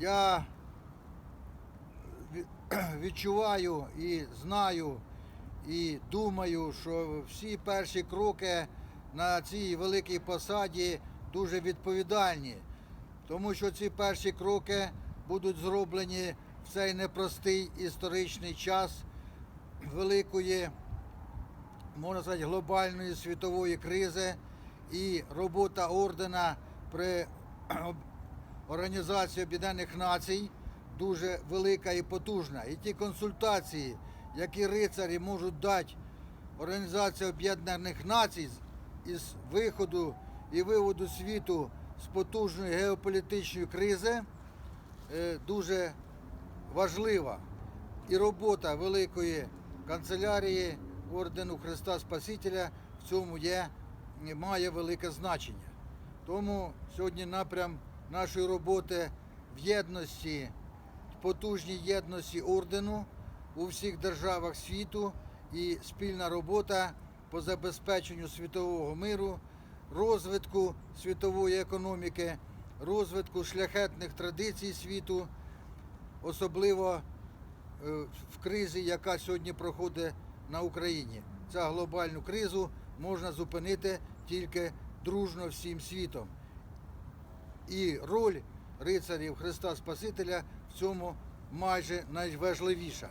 Я відчуваю і знаю, і думаю, що всі перші кроки на цій великій посаді дуже відповідальні, тому що ці перші кроки будуть зроблені в цей непростий історичний час великої, можна сказати, глобальної світової кризи. І робота ордена при Організації Об'єднаних Націй дуже велика і потужна. І ті консультації, які рицарі можуть дати Організації Об'єднаних Націй із виходу і виводу світу з потужної геополітичної кризи, е, дуже важлива. І робота великої канцелярії ордену Христа Спасителя в цьому є, має велике значення. Тому сьогодні напрям нашої роботи в єдності, потужній єдності ордену у всіх державах світу і спільна робота по забезпеченню світового миру, розвитку світової економіки, розвитку шляхетних традицій світу, особливо е, в кризі, яка сьогодні проходить на Україні. Цю глобальну кризу можна зупинити тільки дружно всім світом. І роль рицарів Христа Спасителя в цьому майже найважливіша.